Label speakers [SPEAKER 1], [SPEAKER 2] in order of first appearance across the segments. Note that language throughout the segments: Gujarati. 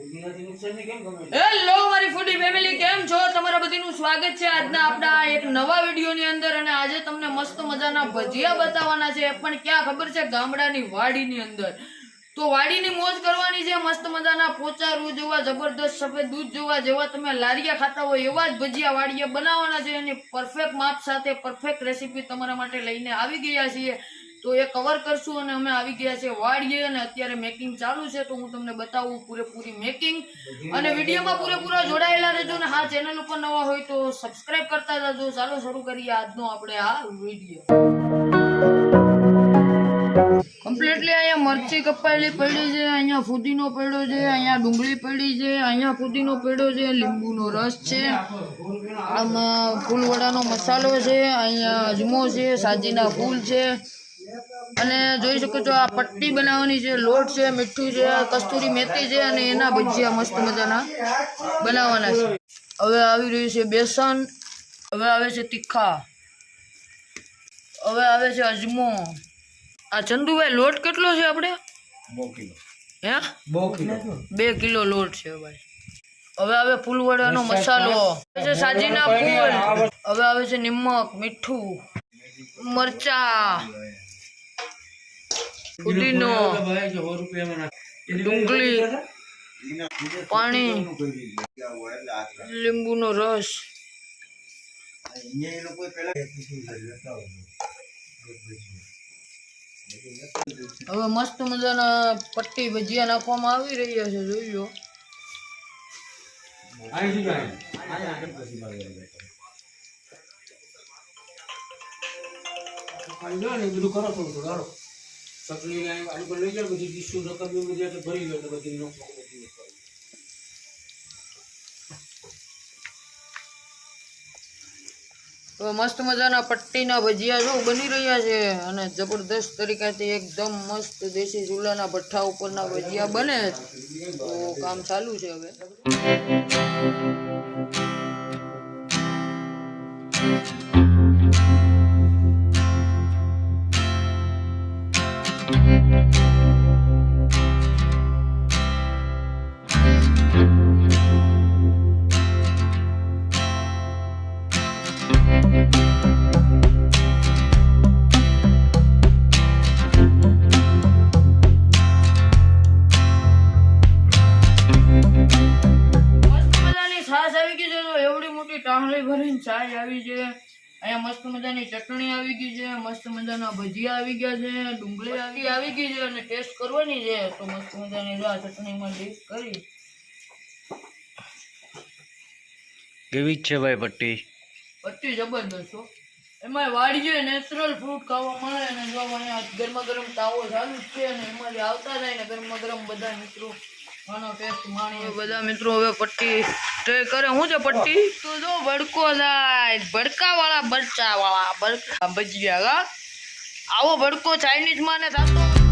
[SPEAKER 1] હેલો મારી ફૂડી ફેમિલી કેમ છો? તમારા બધીનું સ્વાગત છે આજના આપણા એક નવા વિડીયોની અંદર અને આજે તમને મસ્ત મજાના ભજીયા બતાવવાના છે. પણ ક્યાં ખબર છે ગામડાની વાડીની અંદર? તો વાડીની મોજ કરવાની છે, મસ્ત મજાના પોચા રૂ જેવા, જબરદસ્ત સફેદ દૂધ જેવા જેવા તમે લારિયા ખાતા હોય એવા જ ભજીયા વાડીએ બનાવવાના છે. એની પરફેક્ટ માપ સાથે પરફેક્ટ રેસીપી તમારા માટે લઈને આવી ગયા છીએ. તો એ કવર કરશું અને અમે આવી ગયા છે વાડીએ અને અત્યારે મેકિંગ ચાલુ છે તો હું તમને બતાવું પૂરેપૂરી મેકિંગ અને વિડીયોમાં પૂરેપૂરા જોડાયેલા રહેજો ને હા ચેનલ ઉપર નવા હોય તો સબસ્ક્રાઇબ કરતા જજો ચાલો શરૂ કરીએ આજનો આપણે આ વીડિયો કમ્પ્લીટલી અહીંયા મરચી કપાયેલી પડી છે અહીંયા ફુદીનો પડ્યો છે અહીંયા ડુંગળી પડી છે અહીંયા ફુદીનો પડ્યો છે લીંબુનો રસ છે આમાં ફૂલવડાનો મસાલો છે અહીંયા અજમો છે સાજીના ફૂલ છે અને જોઈ શકો છો આ પટ્ટી બનાવવાની છે લોટ છે મીઠું છે કસ્તુરી મેથી છે અને એના ભજીયા મસ્ત મજાના બનાવવાના છે. હવે આવી રહ્યું છે બેસન હવે આવે છે તીખા હવે આવે છે અજમો. આ ચંદુભાઈ લોટ કેટલો છે આપણે? હે? બે કિલો લોટ છે ભાઈ. હવે આવે ફૂલવડાનો મસાલો. છે સાજીના ફૂલ. હવે આવે છે નિમક મીઠું મરચા. ફુદીનો ડુંગળી પાણી લીંબુનો રસ. હવે મસ્ત મજાના પટ્ટી ભજીયા નાખવામાં આવી રહ્યા છે જોઈ લો.
[SPEAKER 2] બધું કરો થોડું થોડું ચટણી ને આલુ પર લઈ જાય બધી ટીસ્યુ રકમ બધી એટલે ભરી ગયો બધી નો બધી વસ્તુ.
[SPEAKER 1] મસ્ત મજાના પટ્ટીના ભજીયા જો બની રહ્યા છે અને જબરદસ્ત તરીકાથી એકદમ મસ્ત દેશી ચૂલાના ભઠ્ઠા ઉપરના ભજીયા બને તો કામ ચાલુ છે હવે મોટી ટાંગલી ભરીને છાશ આવી છે. અહીંયા મસ્ત મજાની ચટણી આવી ગઈ છે મસ્ત મજાના ભજીયા આવી ગયા છે ડુંગળી આવી આવી ગઈ છે અને ટેસ્ટ કરવાની છે તો મસ્ત મજાની જો આ ચટણીમાં ડીપ કરી.
[SPEAKER 3] કેવી છે ભાઈ પટ્ટી?
[SPEAKER 1] પટ્ટી જબરદસ્ત હો. એમાં વાડીએ નેચરલ ફ્રૂટ ખાવા મળે અને જો અહીંયા ગરમા ગરમ તાવો ચાલુ જ છે અને એમાંથી આવતા જાય ને ગરમા ગરમ બધા મિત્રો બધા મિત્રો હવે પટ્ટી ટ્રે કરે. હું છે પટ્ટી? તો જો ભડકો થાય ભડકા વાળા બરચા વાળા ભડકા ભજીયા આવો ભડકો ચાઇનીઝમાં ને થતો.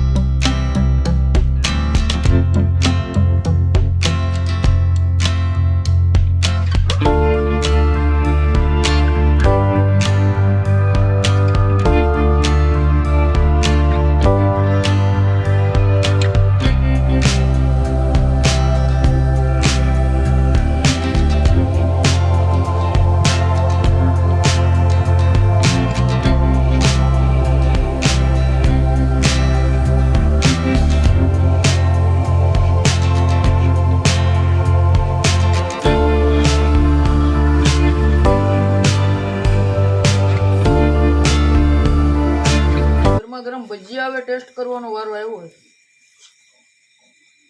[SPEAKER 1] ગરમા ગરમ ભજીયા હવે ટેસ્ટ કરવાનો વારો આવ્યો હોય.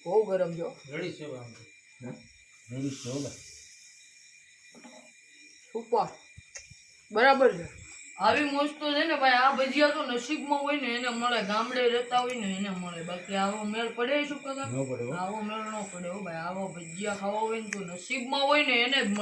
[SPEAKER 1] બહુ ગરમ જો. સુપર. બરાબર છે. આવી મોજ તો છે ને ભાઈ આ ભજીયા તો નસીબમાં હોય ને એને મળે. ગામડે રહેતા હોય ને એને મળે. બાકી આવો મેળ પડે શું કાકા આવો મેળ ન પડે હો ભાઈ. આવો ભજીયા ખાવા હોય ને તો નસીબમાં હોય ને એને જ મળે.